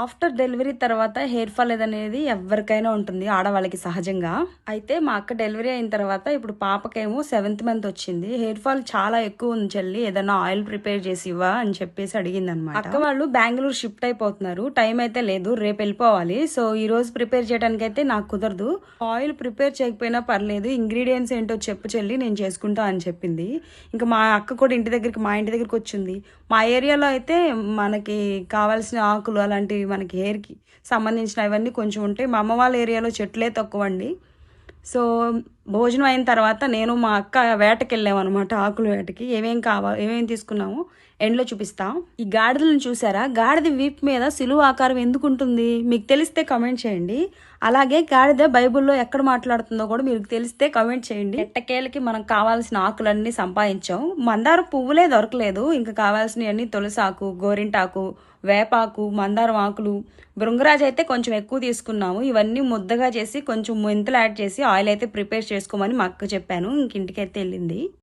After delivery తర్వాత hair fall అనేది ఎవరికైనా ఉంటుంది ఆడవాళ్ళకి సహజంగా. అయితే మా అక్క డెలివరీ అయిన తర్వాత ఇప్పుడు పాపకేమో సెవెంత్ మంత్ వచ్చింది. హెయిర్ ఫాల్ చాలా ఎక్కువ ఉంది చెల్లి ఏదైనా ఆయిల్ ప్రిపేర్ చేసి ఇవ్వా అని చెప్పేసి అడిగింది అనమాట అక్క వాళ్ళు బెంగళూరు షిఫ్ట్ అయిపోతున్నారు టైం అయితే లేదు రేపు వెళ్ళిపోవాలి. సో ఈ రోజు ప్రిపేర్ చేయడానికి అయితే నాకు కుదరదు. ఆయిల్ ప్రిపేర్ చేయకపోయినా పర్లేదు ఇంగ్రీడియంట్స్ ఏంటో చెప్పు చెల్లి నేను చేసుకుంటా అని చెప్పింది. ఇంకా మా అక్క కూడా ఇంటి దగ్గరికి మా ఇంటి దగ్గరికి వచ్చింది. మా ఏరియాలో అయితే మనకి కావాల్సిన ఆకులు మనకి హెయిర్కి సంబంధించిన అవన్నీ కొంచెం ఉంటాయి. మా అమ్మ వాళ్ళ ఏరియాలో చెట్లే తక్కువ అండి సో భోజనం అయిన తర్వాత నేను మా అక్క వేటకి అనమాట ఆకుల వేటకి. ఏమేం కావా ఏమేం తీసుకున్నాము? ఎండ్లో చూపిస్తాం. ఈ గాడిదలను చూసారా? గాడిద వీప్ మీద సిలువ ఆకారం ఎందుకు ఉంటుంది? మీకు తెలిస్తే కమెంట్ చేయండి. అలాగే గాడిద బైబిల్లో ఎక్కడ మాట్లాడుతుందో కూడా మీకు తెలిస్తే కమెంట్ చేయండి. ఎట్టకేలకి మనకు కావాల్సిన ఆకులన్నీ సంపాదించాం. మందారం పువ్వులే దొరకలేదు. ఇంకా కావాల్సినవన్నీ తులసాకు గోరింటాకు వేపాకు మందారం ఆకులు. బృంగరాజ్ అయితే కొంచెం ఎక్కువ తీసుకున్నాము. ఇవన్నీ ముద్దగా చేసి కొంచెం మెంతులు యాడ్ చేసి ఆయిల్ అయితే ప్రిపేర్ చేసుకోమని మా అక్క చెప్పాను. ఇంకింటికైతే వెళ్ళింది.